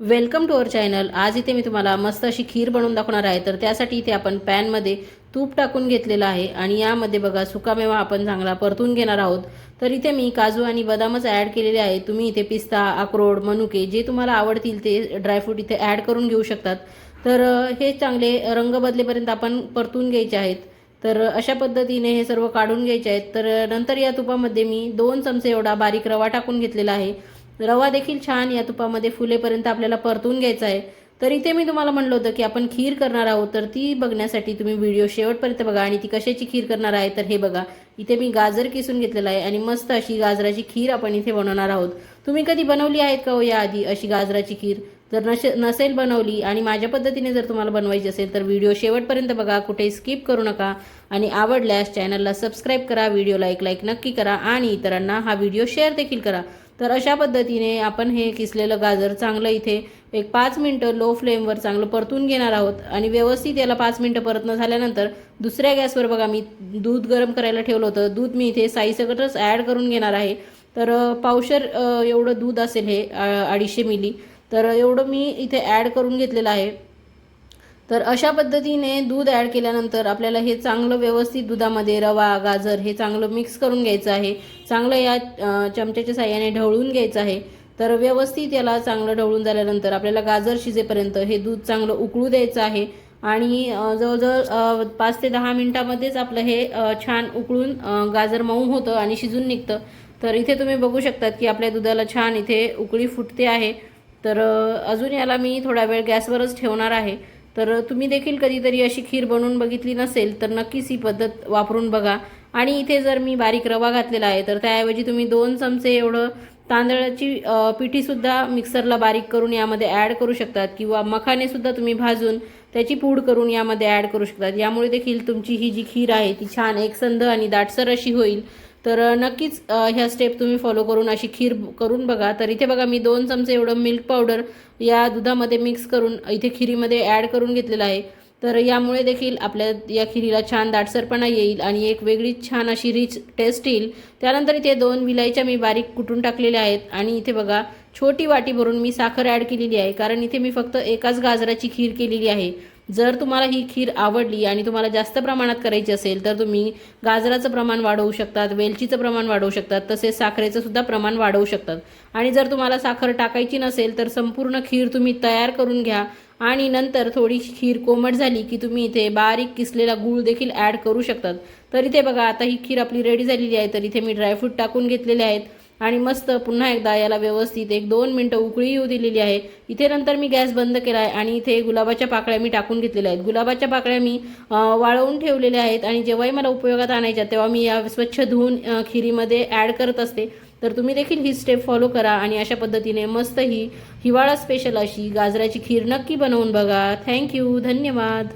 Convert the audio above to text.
Welcome to our channel आज इथे मी तुम्हाला मस्त अशी खीर बनवून दाखवणार आहे. तर त्यासाठी इथे आपण पॅनमध्ये तूप टाकून घेतलेलं आहे आणि यामध्ये बघा सुकामेवा आपण चांगला परतून घेणार आहोत. तर इथे मी काजू आणि बदामच ॲड केलेले आहे. तुम्ही इथे पिस्ता अक्रोड मनुके जे तुम्हाला आवडतील ते ड्रायफ्रूट इथे ॲड करून घेऊ शकतात. तर हे चांगले रंग बदलेपर्यंत आपण परतून घ्यायचे आहेत. तर अशा पद्धतीने हे सर्व काढून घ्यायचे आहेत. तर नंतर या तुपामध्ये मी दोन चमचे एवढा बारीक रवा टाकून घेतलेला आहे. रवा देखील छान या तुपामध्ये फुलेपर्यंत आपल्याला परतून घ्यायचा आहे. तर इथे मी तुम्हाला म्हणलं होतं की आपण खीर करणार आहोत तर ती बघण्यासाठी तुम्ही व्हिडिओ शेवटपर्यंत बघा आणि ती कशाची खीर करणार आहे तर हे बघा. इथे मी गाजर किसून घेतलेलं आहे आणि मस्त अशी गाजराची खीर आपण इथे बनवणार आहोत. तुम्ही कधी बनवली आहेत का हो याआधी अशी गाजराची खीर? जर नशे नसेल बनवली आणि माझ्या पद्धतीने जर तुम्हाला बनवायची असेल तर व्हिडिओ शेवटपर्यंत बघा. कुठेही स्किप करू नका. आणि आवडल्यास चॅनलला सबस्क्राईब करा व्हिडिओला एक लाईक नक्की करा आणि इतरांना हा व्हिडिओ शेअर देखील करा. तर अशा पद्धतीने आपण हे किसलेलं गाजर चांगलं इथे एक पाच मिनटं लो फ्लेमवर चांगलं परतून घेणार आहोत. आणि व्यवस्थित याला पाच मिनटं परतणं झाल्यानंतर दुसऱ्या गॅसवर बघा मी दूध गरम करायला ठेवलं होतं. दूध मी इथे साईसकटच ॲड करून घेणार आहे. तर पावशर एवढं दूध असेल हे अडीचशे मिली तर एवढं मी इथे ॲड करून घेतलेलं आहे. तर अशा पद्धतीने दूध ॲड केल्यानंतर आपल्याला हे चांगलं व्यवस्थित दुधामध्ये रवा गाजर हे चांगलं मिक्स करून घ्यायचं आहे. चांगलं या चमच्याच्या साह्याने ढवळून घ्यायचं आहे. तर व्यवस्थित याला चांगलं ढवळून झाल्यानंतर आपल्याला गाजर शिजेपर्यंत हे दूध चांगलं उकळू द्यायचं आहे. आणि जवळजवळ पाच ते दहा मिनटामध्येच आपलं हे छान उकळून गाजर मऊ होतं आणि शिजून निघतं. तर इथे तुम्ही बघू शकतात की आपल्या दुधाला छान इथे उकळी फुटते आहे. तर अजून याला मी थोडा वेळ गॅसवरच ठेवणार आहे. तर तुम्ही देखील कधीतरी अशी खीर बनवून बघितली नसेल तर नक्कीच ही पद्धत वापरून बघा. आणि इथे जर मी बारीक रवा घातलेला आहे तर त्याऐवजी तुम्ही दोन चमचे एवढं तांदळाची पिठीसुद्धा मिक्सरला बारीक करून यामध्ये ॲड करू शकतात किंवा मखानेसुद्धा तुम्ही भाजून त्याची पूड करून यामध्ये ॲड करू शकतात. यामुळे देखील तुमची ही जी खीर आहे ती छान एकसंध आणि दाटसर अशी होईल. तर नक्कीच ह्या स्टेप तुम्ही फॉलो करून अशी खीर करून बघा. तर इथे बघा मी दोन चमचे एवढं मिल्क पावडर या दुधामध्ये मिक्स करून इथे खिरीमध्ये ॲड करून घेतलेलं आहे. तर यामुळे देखील आपल्या या खिरीला छान दाटसरपणा येईल आणि एक वेगळीच छान अशी रिच टेस्ट येईल. त्यानंतर इथे दोन विलायच्या मी बारीक कुटून टाकलेल्या आहेत आणि इथे बघा छोटी वाटी भरून मी साखर ॲड केलेली आहे. कारण इथे मी फक्त एकाच गाजराची खीर केलेली आहे. जर तुम्हाला ही खीर आवडली आणि तुम्हाला जास्त प्रमाणात करायची असेल तर तुम्ही गाजराचं प्रमाण वाढवू शकतात वेलचीचं प्रमाण वाढवू शकतात तसेच साखरेचं सुद्धा प्रमाण वाढवू शकतात. आणि जर तुम्हाला साखर टाकायची नसेल तर संपूर्ण खीर तुम्ही तयार करून घ्या आणि नंतर थोडी खीर कोमट झाली की तुम्ही इथे बारीक किसलेला गूळ देखील ॲड करू शकतात. तर इथे बघा आता ही खीर आपली रेडी झालेली आहे तर इथे मी ड्रायफ्रूट टाकून घेतलेले आहेत. आणि मस्त पुन्हा एकदा याला व्यवस्थित एक दोन मिनटं उकळी येऊ दिलेली आहे. इथे नंतर मी गॅस बंद केला आहे आणि इथे गुलाबाच्या पाकळ्या मी टाकून घेतलेल्या आहेत. गुलाबाच्या पाकळ्या मी वाळवून ठेवलेल्या आहेत आणि जेव्हाही मला उपयोगात आणायच्या तेव्हा मी या स्वच्छ धुवून खिरीमध्ये ॲड करत असते. तर तुम्ही देखील ही स्टेप फॉलो करा आणि अशा पद्धतीने मस्त ही हिवाळा स्पेशल अशी गाजराची खीर नक्की बनवून बघा. थँक्यू धन्यवाद.